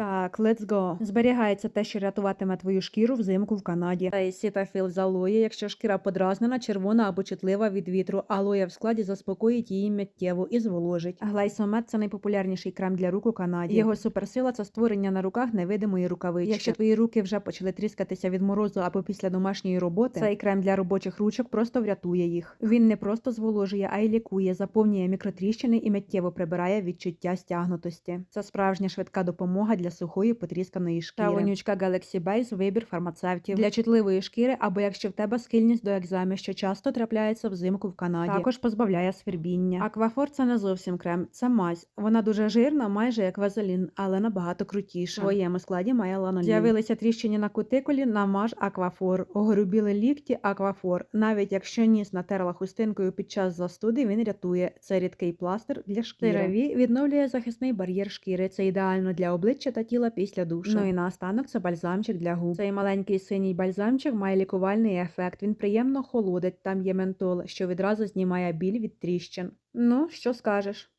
Так, let's go. Зберігається те, що рятуватиме твою шкіру взимку в Канаді. Та сітафіл з алоє, якщо шкіра подразнена, червона або чутлива від вітру. Алоя в складі заспокоїть її миттєво і зволожить. Глайсомет це найпопулярніший крем для рук у Канаді. Його суперсила це створення на руках невидимої рукавички. Якщо твої руки вже почали тріскатися від морозу або після домашньої роботи, цей крем для робочих ручок просто врятує їх. Він не просто зволожує, а й лікує, заповнює мікротріщини і миттєво прибирає відчуття стягнутості. Це справжня швидка допомога для сухої потрісканої шкіри. Та вонючка Galaxy Base – вибір фармацевтів для чутливої шкіри, або якщо в тебе схильність до екземи, що часто трапляється взимку в Канаді. Також позбавляє свербіння. Аквафор це не зовсім крем, це мазь. Вона дуже жирна, майже як вазелін, але набагато крутіша. В своєму складі має ланолін. З'явилися тріщини на кутикулі, намаж аквафор. Огрубіли лікті аквафор. Навіть якщо ніс натерла хустинкою під час застуди, він рятує. Це рідкий пластир для шкіри. CeraVe відновлює захисний бар'єр шкіри. Це ідеально для обличчя та тіла після душу. Ну і наостанок це бальзамчик для губ. Цей маленький синій бальзамчик має лікувальний ефект. Він приємно холодить. Там є ментол, що відразу знімає біль від тріщин. Ну, що скажеш?